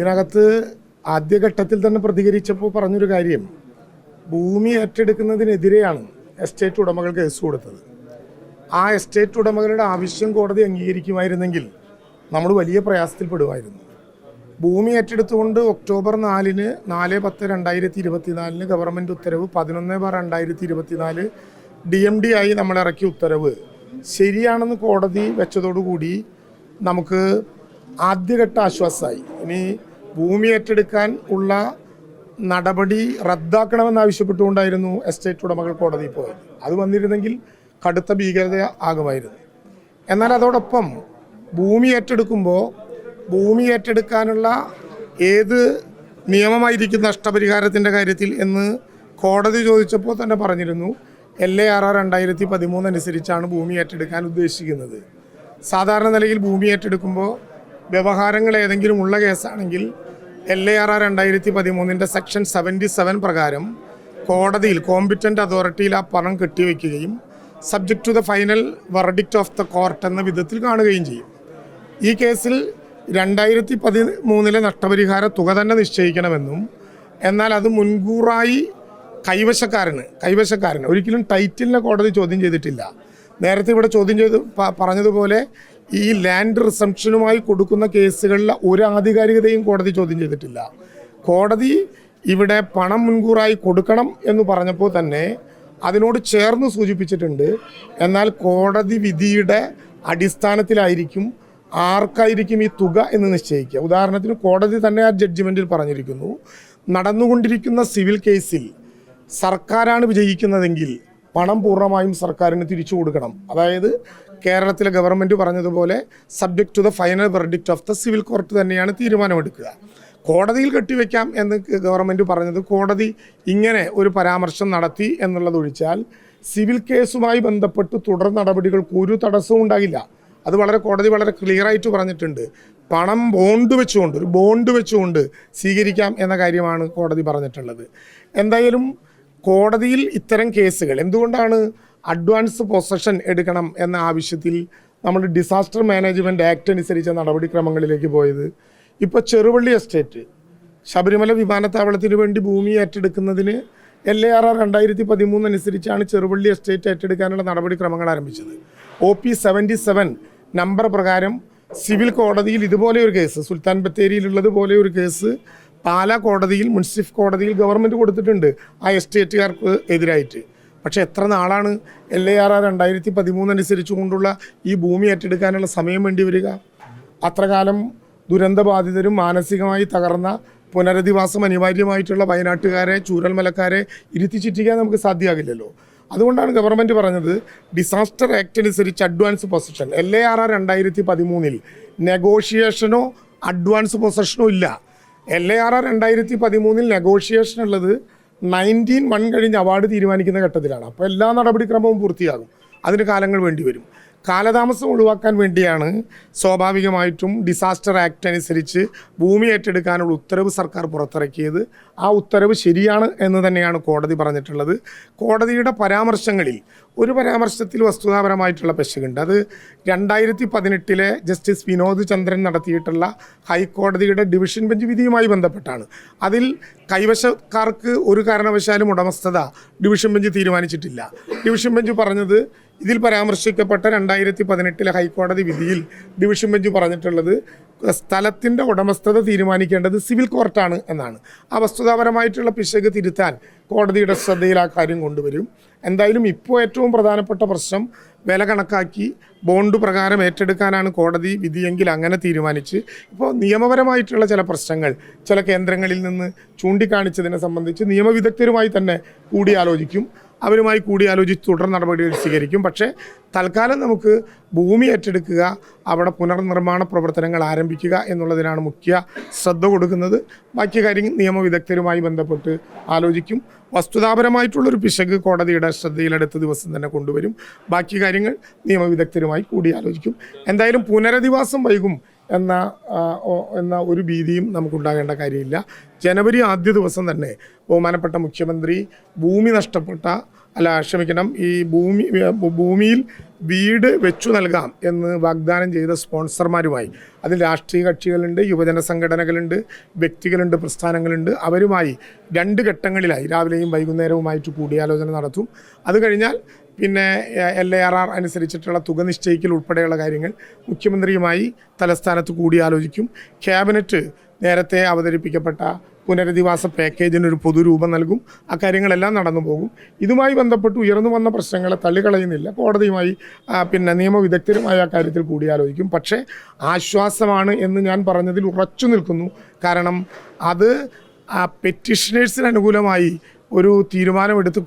ഇതിനകത്ത് ആദ്യഘട്ടത്തിൽ തന്നെ പ്രതികരിച്ചപ്പോൾ പറഞ്ഞൊരു കാര്യം. ഭൂമി ഏറ്റെടുക്കുന്നതിനെതിരെയാണ് എസ്റ്റേറ്റ് ഉടമകൾ കേസ് കൊടുത്തത്. ആ എസ്റ്റേറ്റ് ഉടമകളുടെ ആവശ്യം കോടതി അംഗീകരിക്കുമായിരുന്നെങ്കിൽ നമ്മൾ വലിയ പ്രയാസത്തിൽപ്പെടുമായിരുന്നു. ഭൂമി ഏറ്റെടുത്തുകൊണ്ട് ഒക്ടോബർ നാലിന് നാല് പത്ത് രണ്ടായിരത്തി ഇരുപത്തിനാലിന് ഗവൺമെന്റ് ഉത്തരവ് പതിനൊന്ന് ബാർ രണ്ടായിരത്തി ഇരുപത്തിനാല് ഡി എം ഡി ആയി നമ്മൾ ഇറക്കിയ ഉത്തരവ്. ശരിയാണെന്ന് കോടതി വെച്ചതോടുകൂടി നമുക്ക് ആദ്യഘട്ട ആശ്വാസമായി. ഇനി ഭൂമി ഏറ്റെടുക്കാൻ ഉള്ള നടപടി റദ്ദാക്കണമെന്ന് ആവശ്യപ്പെട്ടുകൊണ്ടായിരുന്നു എസ്റ്റേറ്റ് ഉടമകൾ കോടതിയിൽ പോയത്. അത് വന്നിരുന്നെങ്കിൽ കടുത്ത ഭീകരത ആകുമായിരുന്നു. എന്നാൽ അതോടൊപ്പം ഭൂമി ഏറ്റെടുക്കുമ്പോൾ ഭൂമി ഏറ്റെടുക്കാനുള്ള ഏത് നിയമമായിരിക്കും നഷ്ടപരിഹാരത്തിന്റെ കാര്യത്തിൽ എന്ന് കോടതി ചോദിച്ചപ്പോൾ തന്നെ പറഞ്ഞിരുന്നു എൽ എ ആർ ആർ രണ്ടായിരത്തി പതിമൂന്ന് അനുസരിച്ചാണ് ഭൂമി ഏറ്റെടുക്കാൻ ഉദ്ദേശിക്കുന്നത്. സാധാരണ നിലയിൽ ഭൂമി ഏറ്റെടുക്കുമ്പോൾ വ്യവഹാരങ്ങൾ ഏതെങ്കിലും ഉള്ള കേസാണെങ്കിൽ എൽ എ ആർ ആർ രണ്ടായിരത്തി പതിമൂന്നിന്റെ സെക്ഷൻ സെവന്റി സെവൻ പ്രകാരം കോടതിയിൽ കോമ്പിറ്റന്റ് അതോറിറ്റിയിൽ ആ പണം കെട്ടിവെക്കുകയും subject to the final verdict of the court എന്ന വിധത്തിൽ കാണുകയും ചെയ്യും. ഈ കേസിൽ രണ്ടായിരത്തി പതിമൂന്നിലെ നഷ്ടപരിഹാര തുക തന്നെ നിശ്ചയിക്കണമെന്നും എന്നാൽ അത് മുൻകൂറായി കൈവശക്കാരന് കൈവശക്കാരന് ഒരിക്കലും ടൈറ്റിലിനെ കോടതി ചോദ്യം ചെയ്തിട്ടില്ല. നേരത്തെ ഇവിടെ ചോദ്യം ചെയ്ത് പറഞ്ഞതുപോലെ ഈ ലാൻഡ് റിസംഷനുമായി കൊടുക്കുന്ന കേസുകളിൽ ഒരു ആധികാരികതയും കോടതി ചോദ്യം ചെയ്തിട്ടില്ല. കോടതി ഇവിടെ പണം മുൻകൂറായി കൊടുക്കണം എന്ന് പറഞ്ഞപ്പോൾ തന്നെ അതിനോട് ചേർന്ന് സൂചിപ്പിച്ചിട്ടുണ്ട്. എന്നാൽ കോടതി വിധിയുടെ അടിസ്ഥാനത്തിലായിരിക്കും ആർക്കായിരിക്കും ഈ തുക എന്ന് നിശ്ചയിക്കുക. ഉദാഹരണത്തിന് കോടതി തന്നെ ആ ജഡ്ജിമെന്റിൽ പറഞ്ഞിരിക്കുന്നു. നടന്നുകൊണ്ടിരിക്കുന്ന സിവിൽ കേസിൽ സർക്കാരാണ് വിജയിക്കുന്നതെങ്കിൽ പണം പൂർണമായും സർക്കാരിന് തിരിച്ചു കൊടുക്കണം. അതായത് കേരളത്തിലെ ഗവൺമെന്റ് പറഞ്ഞതുപോലെ subject to the final verdict of the civil court തന്നെയാണ് തീരുമാനമെടുക്കുക. കോടതിയിൽ കെട്ടിവെക്കാം എന്ന് ഗവൺമെന്റ് പറഞ്ഞത് കോടതി ഇങ്ങനെ ഒരു പരാമർശം നടത്തി എന്നുള്ളതൊഴിച്ചാൽ സിവിൽ കേസുമായി ബന്ധപ്പെട്ട് തുടർ നടപടികൾക്ക് ഒരു തടസ്സവും ഉണ്ടാകില്ല. അത് വളരെ കോടതി വളരെ ക്ലിയറായിട്ട് പറഞ്ഞിട്ടുണ്ട്. പണം ബോണ്ട് വെച്ചുകൊണ്ട് ഒരു ബോണ്ട് വെച്ചുകൊണ്ട് സ്വീകരിക്കാം എന്ന കാര്യമാണ് കോടതി പറഞ്ഞിട്ടുള്ളത്. എന്തായാലും കോടതിയിൽ ഇത്തരം കേസുകൾ എന്തുകൊണ്ടാണ് അഡ്വാൻസ് പൊസഷൻ എടുക്കണം എന്ന ആവശ്യത്തിൽ നമ്മൾ ഡിസാസ്റ്റർ മാനേജ്മെന്റ് ആക്ട് അനുസരിച്ച നടപടിക്രമങ്ങളിലേക്ക് പോയത്. ഇപ്പോൾ ചെറുവള്ളി എസ്റ്റേറ്റ് ശബരിമല വിമാനത്താവളത്തിന് വേണ്ടി ഭൂമി ഏറ്റെടുക്കുന്നതിന് എൽ എ ആർ ആർ രണ്ടായിരത്തി പതിമൂന്ന് അനുസരിച്ചാണ് ചെറുവള്ളി എസ്റ്റേറ്റ് ഏറ്റെടുക്കാനുള്ള നടപടിക്രമങ്ങൾ ആരംഭിച്ചത്. O P seventy seven number പ്രകാരം സിവിൽ കോടതിയിൽ ഇതുപോലെ ഒരു കേസ് സുൽത്താൻ ബത്തേരിയിലുള്ളതുപോലെ ഒരു കേസ് പാലാ കോടതിയിൽ മുൻസിഫ് കോടതിയിൽ ഗവൺമെന്റ് കൊടുത്തിട്ടുണ്ട് ആ എസ്റ്റേറ്റുകാർക്ക് എതിരായിട്ട്. പക്ഷേ എത്ര നാളാണ് എൽ എ ആർ ആർ രണ്ടായിരത്തി പതിമൂന്ന് അനുസരിച്ച് കൊണ്ടുള്ള ഈ ഭൂമി ഏറ്റെടുക്കാനുള്ള സമയം വേണ്ടി വരിക? അത്രകാലം ദുരന്തബാധിതരും മാനസികമായി തകർന്ന പുനരധിവാസം അനിവാര്യമായിട്ടുള്ള വയനാട്ടുകാരെ ചൂരൽമലക്കാരെ ഇരുത്തിച്ചിട്ടിക്കാൻ നമുക്ക് സാധ്യമാകില്ലല്ലോ. അതുകൊണ്ടാണ് ഗവൺമെന്റ് പറഞ്ഞത് ഡിസാസ്റ്റർ ആക്ട് അനുസരിച്ച് advance possession L A R R രണ്ടായിരത്തി പതിമൂന്നിൽ നെഗോഷിയേഷനോ അഡ്വാൻസ് പൊസിഷനോ ഇല്ല. എൽ എ ആർ ആർ രണ്ടായിരത്തി പതിമൂന്നിൽ നെഗോഷിയേഷൻ ഉള്ളത് നയന്റീൻ വൺ കഴിഞ്ഞ് അവാർഡ് തീരുമാനിക്കുന്ന ഘട്ടത്തിലാണ്. അപ്പോൾ എല്ലാ നടപടിക്രമവും പൂർത്തിയാകും. അതിന് കാലങ്ങൾ വേണ്ടി വരും. കാലതാമസം ഒഴിവാക്കാൻ വേണ്ടിയാണ് സ്വാഭാവികമായിട്ടും ഡിസാസ്റ്റർ ആക്ട് അനുസരിച്ച് ഭൂമി ഏറ്റെടുക്കാനുള്ള ഉത്തരവ് സർക്കാർ പുറത്തിറക്കിയത്. ആ ഉത്തരവ് ശരിയാണ് എന്ന് തന്നെയാണ് കോടതി പറഞ്ഞിട്ടുള്ളത്. കോടതിയുടെ പരാമർശങ്ങളിൽ ഒരു പരാമർശത്തിൽ വസ്തുതാപരമായിട്ടുള്ള പെശകുണ്ട്. അത് രണ്ടായിരത്തി പതിനെട്ടിലെ ജസ്റ്റിസ് വിനോദ് ചന്ദ്രൻ നടത്തിയിട്ടുള്ള ഹൈക്കോടതിയുടെ ഡിവിഷൻ ബെഞ്ച് വിധിയുമായി ബന്ധപ്പെട്ടാണ്. അതിൽ കൈവശക്കാർക്ക് ഒരു കാരണവശാലും ഉടമസ്ഥത ഡിവിഷൻ ബെഞ്ച് തീരുമാനിച്ചിട്ടില്ല. ഡിവിഷൻ ബെഞ്ച് പറഞ്ഞത് ഇതിൽ പരാമർശിക്കപ്പെട്ട രണ്ടായിരത്തി പതിനെട്ടിലെ ഹൈക്കോടതി വിധിയിൽ ഡിവിഷൻ ബെഞ്ച് പറഞ്ഞിട്ടുള്ളത് സ്ഥലത്തിന്റെ ഉടമസ്ഥത തീരുമാനിക്കേണ്ടത് സിവിൽ കോർട്ടാണ് എന്നാണ്. ആ വസ്തുതാപരമായിട്ടുള്ള പിശക് തിരുത്താൻ കോടതിയുടെ ശ്രദ്ധയിൽ ആ കാര്യം കൊണ്ടുവരും. എന്തായാലും ഇപ്പോൾ ഏറ്റവും പ്രധാനപ്പെട്ട പ്രശ്നം വില കണക്കാക്കി ബോണ്ട് പ്രകാരം ഏറ്റെടുക്കാനാണ് കോടതി വിധിയെങ്കിൽ അങ്ങനെ തീരുമാനിച്ച് ഇപ്പോൾ നിയമപരമായിട്ടുള്ള ചില പ്രശ്നങ്ങൾ ചില കേന്ദ്രങ്ങളിൽ നിന്ന് ചൂണ്ടിക്കാണിച്ചതിനെ സംബന്ധിച്ച് നിയമവിദഗ്ധരുമായി തന്നെ കൂടിയാലോചിക്കും. അവരുമായി കൂടിയാലോചിച്ച് തുടർ നടപടികൾ സ്വീകരിക്കും. പക്ഷേ തൽക്കാലം നമുക്ക് ഭൂമി ഏറ്റെടുക്കുക അവിടെ പുനർനിർമ്മാണ പ്രവർത്തനങ്ങൾ ആരംഭിക്കുക എന്നുള്ളതിനാണ് മുഖ്യ ശ്രദ്ധ കൊടുക്കുന്നത്. ബാക്കി കാര്യം നിയമവിദഗ്ധരുമായി ബന്ധപ്പെട്ട് ആലോചിക്കും. വസ്തുതാപരമായിട്ടുള്ളൊരു പിശക് കോടതിയുടെ ശ്രദ്ധയിലെടുത്ത ദിവസം തന്നെ കൊണ്ടുവരും. ബാക്കി കാര്യങ്ങൾ നിയമവിദഗ്ധരുമായി കൂടിയാലോചിക്കും എന്തായാലും പുനരധിവാസം വൈകും. എന്ന എന്ന ഒരു ഭീതിയും നമുക്കുണ്ടാകേണ്ട കാര്യമില്ല. ജനുവരി ആദ്യ ദിവസം തന്നെ ബഹുമാനപ്പെട്ട മുഖ്യമന്ത്രി ഭൂമി നഷ്ടപ്പെട്ട അല്ല ക്ഷമിക്കണം ഈ ഭൂമി ഭൂമിയിൽ വീട് വെച്ചു നൽകാം എന്ന് വാഗ്ദാനം ചെയ്ത സ്പോൺസർമാരുമായി. അതിൽ രാഷ്ട്രീയ കക്ഷികളുണ്ട് യുവജന സംഘടനകളുണ്ട് വ്യക്തികളുണ്ട് പ്രസ്ഥാനങ്ങളുണ്ട്. അവരുമായി രണ്ട് ഘട്ടങ്ങളിലായി രാവിലെയും വൈകുന്നേരവുമായിട്ട് കൂടിയാലോചന നടത്തും. അത് കഴിഞ്ഞാൽ പിന്നെ എൽ എ ആർ ആർ അനുസരിച്ചിട്ടുള്ള തുക നിശ്ചയിക്കൽ ഉൾപ്പെടെയുള്ള കാര്യങ്ങൾ മുഖ്യമന്ത്രിയുമായി തലസ്ഥാനത്ത് കൂടിയാലോചിക്കും ക്യാബിനറ്റ് നേരത്തെ അവതരിപ്പിക്കപ്പെട്ട പുനരധിവാസ പാക്കേജിന് ഒരു പൊതുരൂപം നൽകും. അക്കാര്യങ്ങളെല്ലാം നടന്നു പോകും. ഇതുമായി ബന്ധപ്പെട്ട് ഉയർന്നു വന്ന പ്രശ്നങ്ങളെ തള്ളിക്കളയുന്നില്ല. കോടതിയുമായി പിന്നെ നിയമവിദഗ്ധരുമായ ആ കാര്യത്തിൽ കൂടിയാലോചിക്കും പക്ഷേ ആശ്വാസമാണ് എന്ന് ഞാൻ പറഞ്ഞതിൽ ഉറച്ചു നിൽക്കുന്നു. കാരണം അത് പെറ്റിഷനേഴ്സിന് അനുകൂലമായി ഒരു തീരുമാനമെടുത്ത്